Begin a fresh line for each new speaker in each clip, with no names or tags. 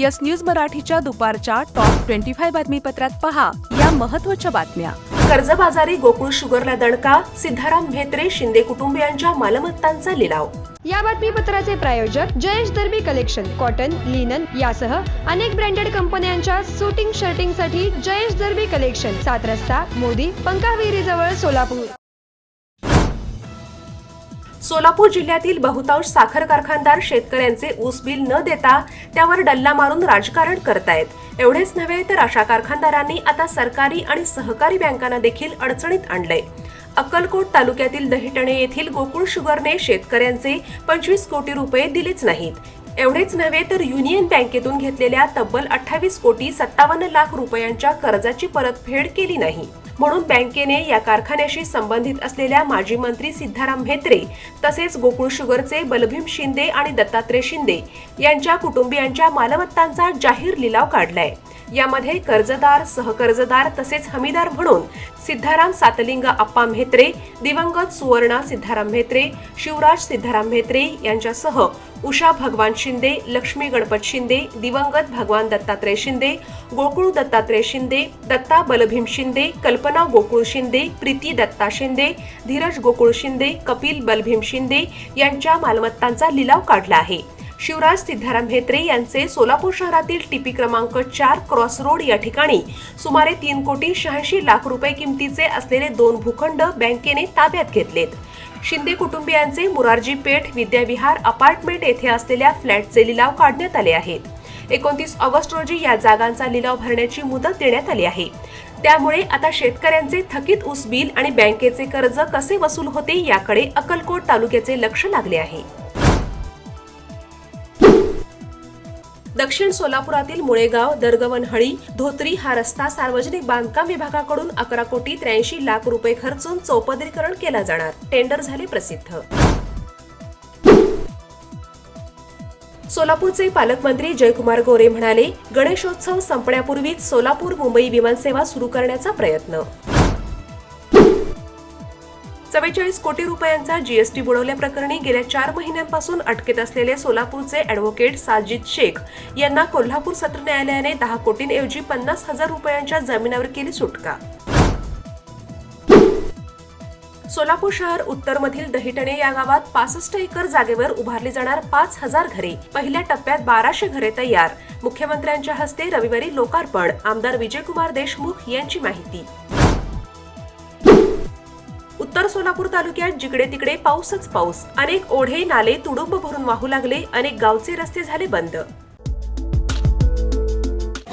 Yes news मराठीच्या दुपारच्या top twenty five बातमीपत्रात पहा या महत्त्वाच्या बातम्या.
कर्जबाजारी गोकुळ शुगरला दणका सिद्धाराम म्हेत्रे शिंदे कुटुंबियांच्या मालमत्तांचा लिलाव.
या बातमीपत्राचे प्रायोजक Jayesh Darbi collection cotton linen यासह अनेक ब्रँडेड कंपन्यांच्या सुटिंग शर्टिंगसाठी जयेश दर्बी कलेक्शन सात रस्ता मोदी पंकाविहिरी जवळ सोलापूर.
सोलापूर जिल्ह्यातील बहुतांश साखर कारखानदार शेतकऱ्यांचे ऊस बिल न देता त्यावर डल्ला मारून राजकारण करतायत. एवढेच नव्हे तर अशा कारखानदारांनी आता सरकारी आणि सहकारी बँकांना देखील अडचणीत आणलंय. अक्कलकोट तालुक्यातील दहिटणे येथील गोकुळ शुगरने शेतकऱ्यांचे पंचवीस कोटी रुपये दिलेच नाहीत. एवढेच नव्हे तर युनियन बँकेतून घेतलेल्या तब्बल अठ्ठावीस कोटी सत्तावन्न लाख रुपयांच्या कर्जाची परतफेड केली नाही. म्हणून बँकेने या कारखान्याशी संबंधित असलेल्या माजी मंत्री सिद्धाराम म्हेत्रे तसेच गोकुळ शुगरचे बलभीम शिंदे आणि दत्तात्रय शिंदे यांच्या कुटुंबियांच्या मालमत्तांचा जाहीर लिलाव काढलाय. यामध्ये कर्जदार सहकर्जदार तसेच हमीदार म्हणून सिद्धाराम सातलिंग आप्पा म्हेत्रे दिवंगत सुवर्णा सिद्धाराम म्हेत्रे शिवराज सिद्धाराम म्हेत्रे यांच्यासह उषा भगवान शिंदे लक्ष्मी गणपत शिंदे दिवंगत भगवान दत्तात्रय शिंदे गोकुळ दत्तात्रय शिंदे दत्ता बलभीम शिंदे कल्पना गोकुळ शिंदे प्रीती दत्ता शिंदे धीरज गोकुळ शिंदे कपिल बलभीम शिंदे यांच्या मालमत्तांचा लिलाव काढला आहे. शिवराज सिद्धाराम म्हेत्रे यांचे सोलापूर शहरातील टीपी क्रमांक चार क्रॉस रोड या ठिकाणी सुमारे तीन कोटी शहाऐंशी लाख रुपये किमतीचे असलेले दोन भूखंड बँकेने ताब्यात घेतलेत. शिंदे कुटुंबियांचे मुरारजी पेठ विद्याविहार अपार्टमेंट येथे असलेल्या फ्लॅटचे लिलाव काढण्यात आले आहेत. एकोणतीस ऑगस्ट रोजी या जागांचा लिलाव भरण्याची मुदत देण्यात आली आहे. त्यामुळे आता शेतकऱ्यांचे थकीत ऊस बिल आणि बँकेचे कर्ज कसे वसूल होते याकडे अक्कलकोट तालुक्याचे लक्ष लागले आहे. दक्षिण सोलापुरातील मुळेगाव दर्गवनहळी धोत्री हा रस्ता सार्वजनिक बांधकाम विभागाकडून अकरा कोटी त्र्याऐंशी लाख रुपये खर्चून चौपदरीकरण केला जाणार. टेंडर झाले प्रसिद्ध. सोलापूरचे पालकमंत्री जयकुमार गोरे म्हणाले गणेशोत्सव संपण्यापूर्वीच सोलापूर मुंबई विमानसेवा सुरू करण्याचा प्रयत्न. चव्वेचाळीस कोटी रुपयांचा जीएसटी बुडवल्याप्रकरणी गेल्या चार महिन्यांपासून अटकेत असलेले सोलापूरचे अॅडव्होकेट साजिद शेख यांना कोल्हापूर सत्र न्यायालयाने दहा कोटींऐवजी पन्नास हजार रुपयांच्या जामिनावर केली सुटका. सोलापूर शहर उत्तरमधील दहिटणे या गावात पासष्ट एकर जागेवर उभारली जाणार पाच हजार घरे. पहिल्या टप्प्यात बाराशे घरे तयार. मुख्यमंत्र्यांच्या हस्ते रविवारी लोकार्पण. आमदार विजयकुमार देशमुख यांची माहिती. सोलापूर तालुक्यात जिकडे तिकडे पाऊसच पाऊस. अनेक ओढे नाले तुडुंब भरून वाहू लागले. अनेक गावचे रस्ते झाले बंद.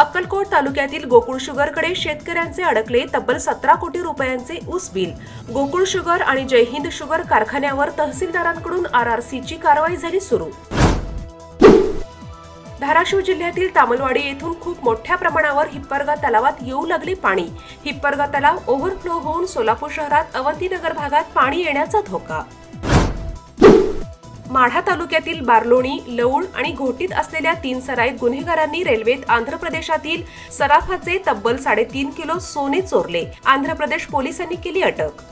Akkalkot तालुक्यातील गोकुळ शुगरकडे शेतकऱ्यांचे अडकले तब्बल सतरा कोटी रुपयांचे ऊस बिल. गोकुळ शुगर आणि जयहिंद शुगर कारखान्यावर तहसीलदारांकडून आर आर सीची कारवाई झाली सुरू. धाराशिव जिल्ह्यातील तामलवाडी येथून खूप मोठ्या प्रमाणावर हिप्परगा तलावात येऊ लागले पाणी. हिप्परगा तलाव ओव्हरफ्लो होऊन सोलापूर शहरात अवंतीनगर भागात पाणी येण्याचा धोका माढा तालुक्यातील बारलोणी लौळ आणि घोटीत असलेल्या तीन सराईत गुन्हेगारांनी रेल्वेत आंध्र प्रदेशातील सराफाचे तब्बल साडेतीन किलो सोने चोरले. आंध्र प्रदेश पोलिसांनी केली अटक.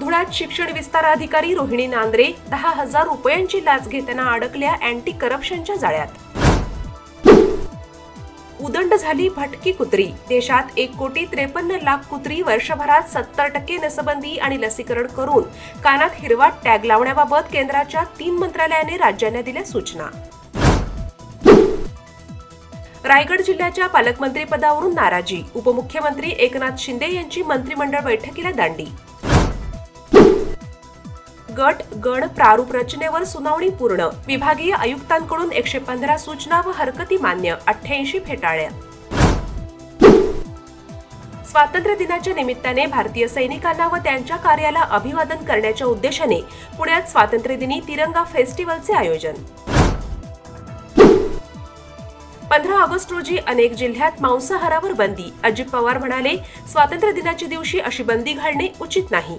धुळ्यात शिक्षण विस्तार अधिकारी रोहिणी नांद्रे दहा हजार रुपयांची लाच घेताना अडकल्या अँटी करप्शनच्या जाळ्यात. उदंड झाली भटकी कुत्री. देशात एक कोटी त्रेपन्न लाख कुत्री वर्षभरात सत्तर टक्के नसबंदी आणि लसीकरण करून कानात हिरवा टॅग लावण्याबाबत केंद्राच्या तीन मंत्रालयाने राज्यांना दिल्या सूचना. रायगड जिल्ह्याच्या पालकमंत्रीपदावरून नाराजी. उपमुख्यमंत्री एकनाथ शिंदे यांची मंत्रिमंडळ बैठकीला दांडी. गट गण प्रारूप रचनेवर सुनावणी पूर्ण. विभागीय आयुक्तांकडून एकशे पंधरा सूचना व हरकती मान्य अठ्ठ्याऐंशी फेटाळ्या. स्वातंत्र्य दिनाच्या निमित्ताने भारतीय सैनिकांना व त्यांच्या कार्याला अभिवादन करण्याच्या उद्देशाने पुण्यात स्वातंत्र्य दिनी तिरंगा फेस्टिवलचे आयोजन. पंधरा ऑगस्ट रोजी अनेक जिल्ह्यात मांसाहारावर बंदी. अजित पवार म्हणाले स्वातंत्र्य दिनाच्या दिवशी अशी बंदी घालणे उचित नाही.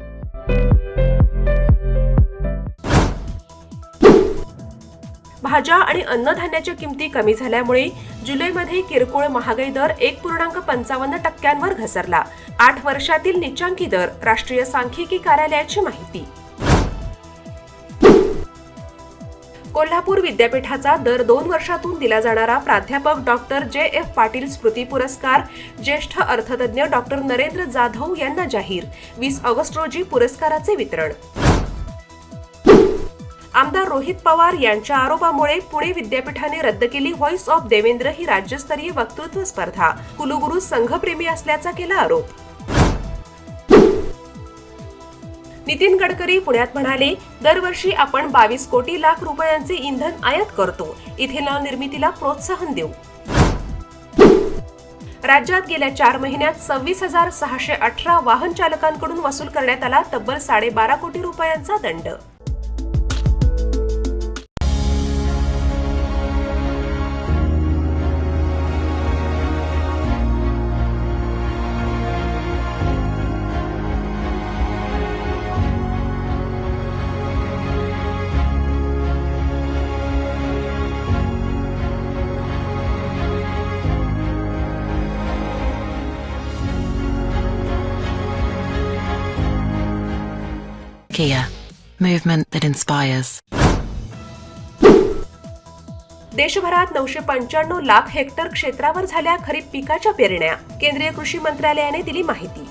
भाज्या आणि अन्नधान्याच्या किमती कमी झाल्यामुळे जुलैमध्ये किरकोळ महागाई दर एक पूर्णांक पंचावन्न टक्क्यांवर घसरला. आठ वर्षातील निचांकी दर राष्ट्रीय सांख्यिकी कार्यालयाची माहिती. कोल्हापूर विद्यापीठाचा दर दोन वर्षातून दिला जाणारा प्राध्यापक डॉक्टर जे. एफ. पाटील स्मृती पुरस्कार ज्येष्ठ अर्थतज्ञ डॉक्टर नरेंद्र जाधव यांना जाहीर. वीस ऑगस्ट रोजी पुरस्काराचे वितरण. आमदार रोहित पवार यांच्या आरोपामुळे पुणे विद्यापीठाने रद्द केली व्हॉइस ऑफ देवेंद्र ही राज्यस्तरीय वक्तृत्व स्पर्धा. कुलगुरू संघप्रेमी असल्याचा केला आरोप. नितीन गडकरी पुण्यात म्हणाले दरवर्षी आपण बावीस कोटी लाख रुपयांचे इंधन आयात करतो. इथेनॉल निर्मितीला प्रोत्साहन देऊ. राज्यात गेल्या चार महिन्यात सव्वीस हजार सहाशे अठरा वाहन चालकांकडून वसूल करण्यात आला तब्बल साडेबारा कोटी रुपयांचा दंड.
Kia, movement that inspires.
देशभरात नऊशे पंच्याण्णव लाख हेक्टर क्षेत्रावर झाल्या खरीप पिकाच्या पेरण्या. केंद्रीय कृषी मंत्रालयाने दिली माहिती.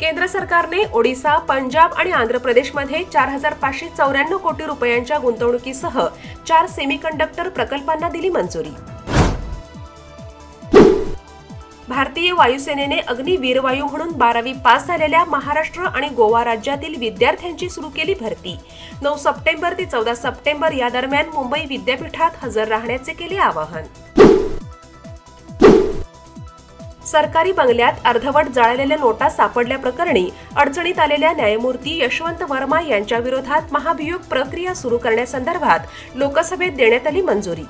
केंद्र सरकारने ओडिसा पंजाब आणि आंध्र प्रदेशमध्ये चार हजार पाचशे चौऱ्याण्णव कोटी रुपयांच्या गुंतवणुकीसह चार सेमीकंडक्टर प्रकल्पांना दिली मंजुरी. भारतीय वायुसेनेने अग्निवीरवायू म्हणून बारावी पास झालेल्या महाराष्ट्र आणि गोवा राज्यातील विद्यार्थ्यांची सुरू केली भरती. नऊ सप्टेंबर ते चौदा सप्टेंबर या दरम्यान मुंबई विद्यापीठात हजर राहण्याचे केले आवाहन. सरकारी बंगल्यात अर्धवट जाळलेल्या नोटा सापडल्याप्रकरणी अडचणीत आलेल्या न्यायमूर्ती यशवंत वर्मा यांच्या विरोधात महाभियोग प्रक्रिया सुरू करण्यासंदर्भात लोकसभेत देण्यात आली मंजुरी.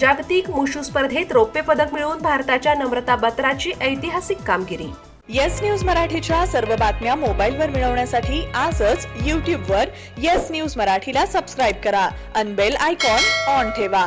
जागतिक मुशू स्पर्धेत रौप्य पदक मिळवून भारताच्या नम्रता बत्राची ऐतिहासिक कामगिरी.
येस न्यूज मराठीच्या सर्व बातम्या मोबाईलवर मिळवण्यासाठी आजच यूट्यूबवर येस न्यूज मराठीला सबस्क्राईब करा. अनबेल आयकॉन ऑन ठेवा.